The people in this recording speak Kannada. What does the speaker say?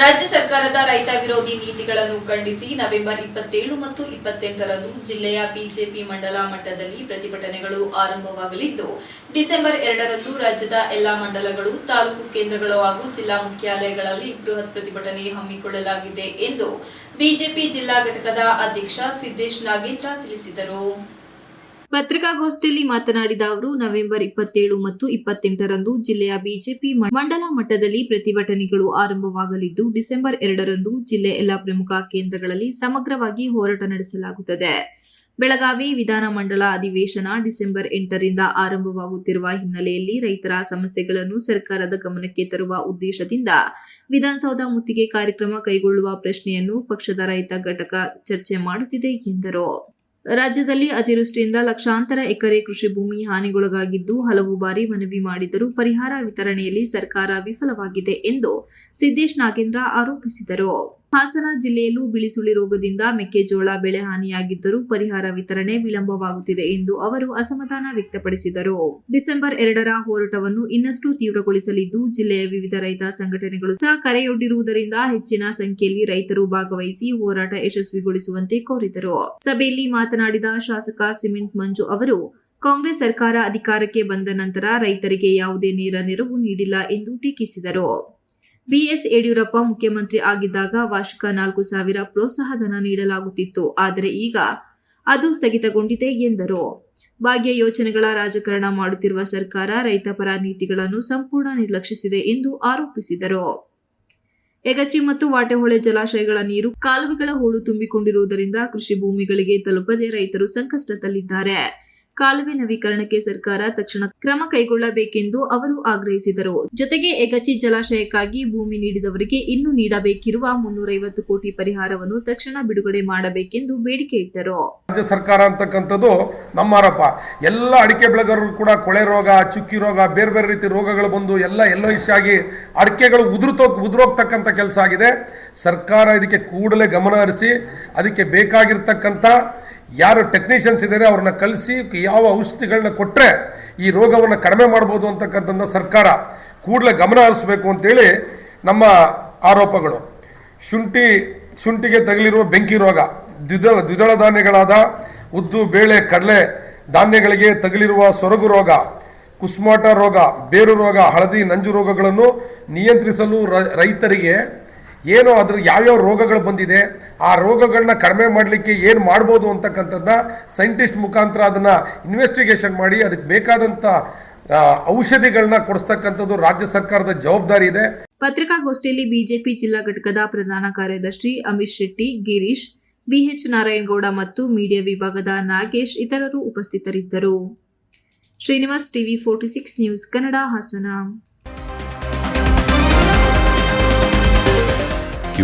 ರಾಜ್ಯ ಸರ್ಕಾರದ ರೈತ ವಿರೋಧಿ ನೀತಿಗಳನ್ನು ಖಂಡಿಸಿ ನವೆಂಬರ್ ಇಪ್ಪತ್ತೇಳು ಮತ್ತು ಇಪ್ಪತ್ತೆಂಟರಂದು ಜಿಲ್ಲೆಯ ಬಿಜೆಪಿ ಮಂಡಲ ಮಟ್ಟದಲ್ಲಿ ಪ್ರತಿಭಟನೆಗಳು ಆರಂಭವಾಗಲಿದ್ದು, ಡಿಸೆಂಬರ್ ಎರಡರಂದು ರಾಜ್ಯದ ಎಲ್ಲಾ ಮಂಡಲಗಳು, ತಾಲೂಕು ಕೇಂದ್ರಗಳು ಹಾಗೂ ಜಿಲ್ಲಾ ಮುಖ್ಯಾಲಯಗಳಲ್ಲಿ ಬೃಹತ್ ಪ್ರತಿಭಟನೆ ಹಮ್ಮಿಕೊಳ್ಳಲಾಗಿದೆ ಎಂದು ಬಿಜೆಪಿ ಜಿಲ್ಲಾ ಘಟಕದ ಅಧ್ಯಕ್ಷ ಸಿದ್ದೇಶ್ ನಾಗೇಂದ್ರ ತಿಳಿಸಿದರು. ಪತ್ರಿಕಾಗೋಷ್ಠಿಯಲ್ಲಿ ಮಾತನಾಡಿದ ಅವರು, ನವೆಂಬರ್ ಇಪ್ಪತ್ತೇಳು ಮತ್ತು ಇಪ್ಪತ್ತೆಂಟರಂದು ಜಿಲ್ಲೆಯ ಬಿಜೆಪಿ ಮಂಡಲ ಮಟ್ಟದಲ್ಲಿ ಪ್ರತಿಭಟನೆಗಳು ಆರಂಭವಾಗಲಿದ್ದು, ಡಿಸೆಂಬರ್ ಎರಡರಂದು ಜಿಲ್ಲೆ ಎಲ್ಲ ಪ್ರಮುಖ ಕೇಂದ್ರಗಳಲ್ಲಿ ಸಮಗ್ರವಾಗಿ ಹೋರಾಟ ನಡೆಸಲಾಗುತ್ತದೆ. ಬೆಳಗಾವಿ ವಿಧಾನಮಂಡಲ ಅಧಿವೇಶನ ಡಿಸೆಂಬರ್ ಎಂಟರಿಂದ ಆರಂಭವಾಗುತ್ತಿರುವ ಹಿನ್ನೆಲೆಯಲ್ಲಿ ರೈತರ ಸಮಸ್ಯೆಗಳನ್ನು ಸರ್ಕಾರದ ಗಮನಕ್ಕೆ ತರುವ ಉದ್ದೇಶದಿಂದ ವಿಧಾನಸೌಧ ಮುತ್ತಿಗೆ ಕಾರ್ಯಕ್ರಮ ಕೈಗೊಳ್ಳುವ ಪ್ರಶ್ನೆಯನ್ನು ಪಕ್ಷದ ರೈತ ಘಟಕ ಚರ್ಚೆ ಮಾಡುತ್ತಿದೆ ಎಂದರು. ರಾಜ್ಯದಲ್ಲಿ ಅತಿವೃಷ್ಟಿಯಿಂದ ಲಕ್ಷಾಂತರ ಎಕರೆ ಕೃಷಿ ಭೂಮಿ ಹಾನಿಗೊಳಗಾಗಿದ್ದು ಹಲವು ಬಾರಿ ಮನವಿ ಮಾಡಿದರೂ ಪರಿಹಾರ ವಿತರಣೆಯಲ್ಲಿ ಸರ್ಕಾರ ವಿಫಲವಾಗಿದೆ ಎಂದು ಸಿದ್ದೇಶ್ ನಾಗೇಂದ್ರ ಆರೋಪಿಸಿದರು. ಹಾಸನ ಜಿಲ್ಲೆಯಲ್ಲೂ ಬಿಳಿಸುಳಿ ರೋಗದಿಂದ ಮೆಕ್ಕೆಜೋಳ ಬೆಳೆ ಹಾನಿಯಾಗಿದ್ದರೂ ಪರಿಹಾರ ವಿತರಣೆ ವಿಳಂಬವಾಗುತ್ತಿದೆ ಎಂದು ಅವರು ಅಸಮಾಧಾನ ವ್ಯಕ್ತಪಡಿಸಿದರು. ಡಿಸೆಂಬರ್ ಎರಡರ ಹೋರಾಟವನ್ನು ಇನ್ನಷ್ಟು ತೀವ್ರಗೊಳಿಸಲಿದ್ದು, ಜಿಲ್ಲೆಯ ವಿವಿಧ ರೈತ ಸಂಘಟನೆಗಳು ಸಹ ಕರೆಯೊಡ್ಡಿರುವುದರಿಂದ ಹೆಚ್ಚಿನ ಸಂಖ್ಯೆಯಲ್ಲಿ ರೈತರು ಭಾಗವಹಿಸಿ ಹೋರಾಟ ಯಶಸ್ವಿಗೊಳಿಸುವಂತೆ ಕೋರಿದರು. ಸಭೆಯಲ್ಲಿ ಮಾತನಾಡಿದ ಶಾಸಕ ಸಿಮೆಂಟ್ ಮಂಜು ಅವರು, ಕಾಂಗ್ರೆಸ್ ಸರ್ಕಾರ ಅಧಿಕಾರಕ್ಕೆ ಬಂದ ನಂತರ ರೈತರಿಗೆ ಯಾವುದೇ ನೇರ ನೆರವು ನೀಡಿಲ್ಲ ಎಂದು ಟೀಕಿಸಿದರು. ಬಿಎಸ್ ಯಡಿಯೂರಪ್ಪ ಮುಖ್ಯಮಂತ್ರಿ ಆಗಿದ್ದಾಗ ವಾರ್ಷಿಕ ನಾಲ್ಕು ಸಾವಿರ ಪ್ರೋತ್ಸಾಹಧನ ನೀಡಲಾಗುತ್ತಿತ್ತು. ಆದರೆ ಈಗ ಅದು ಸ್ಥಗಿತಗೊಂಡಿದೆ ಎಂದರು. ಭಾಗ್ಯ ಯೋಜನೆಗಳ ರಾಜಕಾರಣ ಮಾಡುತ್ತಿರುವ ಸರ್ಕಾರ ರೈತಪರ ನೀತಿಗಳನ್ನು ಸಂಪೂರ್ಣ ನಿರ್ಲಕ್ಷಿಸಿದೆ ಎಂದು ಆರೋಪಿಸಿದರು. ಎಗಚಿ ಮತ್ತು ವಾಟೆಹೊಳೆ ಜಲಾಶಯಗಳ ನೀರು ಕಾಲುವೆಗಳ ಹೂಳು ತುಂಬಿಕೊಂಡಿರುವುದರಿಂದ ಕೃಷಿ ಭೂಮಿಗಳಿಗೆ ತಲುಪದೆ ರೈತರು ಸಂಕಷ್ಟದಲ್ಲಿದ್ದಾರೆ. ಕಾಲುವೆ ನವೀಕರಣಕ್ಕೆ ಸರ್ಕಾರ ತಕ್ಷಣ ಕ್ರಮ ಕೈಗೊಳ್ಳಬೇಕೆಂದು ಅವರು ಆಗ್ರಹಿಸಿದರು. ಜೊತೆಗೆ ಎಗಚಿ ಜಲಾಶಯಕ್ಕಾಗಿ ಭೂಮಿ ನೀಡಿದವರಿಗೆ ಇನ್ನು ನೀಡಬೇಕಿರುವ ಮುನ್ನೂರೈವತ್ತು ಕೋಟಿ ಪರಿಹಾರವನ್ನು ತಕ್ಷಣ ಬಿಡುಗಡೆ ಮಾಡಬೇಕೆಂದು ಬೇಡಿಕೆ ಇಟ್ಟರು. ರಾಜ್ಯ ಸರ್ಕಾರ ಅಂತಕ್ಕಂಥದ್ದು ನಮ್ಮ ಎಲ್ಲ ಅಡಿಕೆ ಬೆಳೆಗಾರರು ಕೂಡ ಕೊಳೆ ರೋಗ, ಚುಕ್ಕಿ ರೋಗ, ಬೇರೆ ಬೇರೆ ರೀತಿ ರೋಗಗಳು ಬಂದು ಎಲ್ಲ ಎಲ್ಲೋ ಆಗಿ ಅಡಿಕೆಗಳು ಉದುರುತೋ, ಉದುರೋಗ್ತಕ್ಕಂಥ ಕೆಲಸ ಆಗಿದೆ. ಸರ್ಕಾರ ಇದಕ್ಕೆ ಕೂಡಲೇ ಗಮನ ಹರಿಸಿ, ಅದಕ್ಕೆ ಬೇಕಾಗಿರ್ತಕ್ಕಂಥ ಯಾರು ಟೆಕ್ನಿಷಿಯನ್ಸ್ ಇದ್ದಾರೆ ಅವ್ರನ್ನ ಕಳಿಸಿ ಯಾವ ಔಷಧಿಗಳನ್ನ ಕೊಟ್ಟರೆ ಈ ರೋಗವನ್ನು ಕಡಿಮೆ ಮಾಡ್ಬೋದು ಅಂತಕ್ಕಂಥದ್ದು ಸರ್ಕಾರ ಕೂಡಲೇ ಗಮನ ಹರಿಸಬೇಕು ಅಂತೇಳಿ ನಮ್ಮ ಆರೋಪಗಳು. ಶುಂಠಿ, ಶುಂಠಿಗೆ ತಗಲಿರುವ ಬೆಂಕಿ ರೋಗ, ದ್ವಿದಳ ದ್ವಿದಳ ಧಾನ್ಯಗಳಾದ ಉದ್ದು, ಬೇಳೆ, ಕಡಲೆ ಧಾನ್ಯಗಳಿಗೆ ತಗಲಿರುವ ಸೊರಗು ರೋಗ, ಕುಸ್ಮಾಟ ರೋಗ, ಬೇರು ರೋಗ, ಹಳದಿ, ನಂಜು ರೋಗಗಳನ್ನು ನಿಯಂತ್ರಿಸಲು ರೈತರಿಗೆ ಏನು ಅದ್ರ ಯಾವ್ಯಾವ ರೋಗಗಳು ಬಂದಿದೆ, ಆ ರೋಗಗಳನ್ನ ಕಡಿಮೆ ಮಾಡಲಿಕ್ಕೆ ಏನು ಮಾಡ್ಬೋದು ಅಂತಕ್ಕಂಥದ್ದ ಸೈಂಟಿಸ್ಟ್ ಮುಖಾಂತರ ಅದನ್ನು ಇನ್ವೆಸ್ಟಿಗೇಷನ್ ಮಾಡಿ, ಅದಕ್ಕೆ ಬೇಕಾದಂಥ ಔಷಧಿಗಳನ್ನ ಕೊಡಿಸ್ತಕ್ಕಂಥದ್ದು ರಾಜ್ಯ ಸರ್ಕಾರದ ಜವಾಬ್ದಾರಿ ಇದೆ. ಪತ್ರಿಕಾಗೋಷ್ಠಿಯಲ್ಲಿ ಬಿಜೆಪಿ ಜಿಲ್ಲಾ ಘಟಕದ ಪ್ರಧಾನ ಕಾರ್ಯದರ್ಶಿ ಅಮಿತ್ ಶೆಟ್ಟಿ, ಗಿರೀಶ್, ಬಿಎಚ್ ನಾರಾಯಣಗೌಡ ಮತ್ತು ಮೀಡಿಯಾ ವಿಭಾಗದ ನಾಗೇಶ್ ಇತರರು ಉಪಸ್ಥಿತರಿದ್ದರು. Srinivas TV forty six news Kannada Hassan.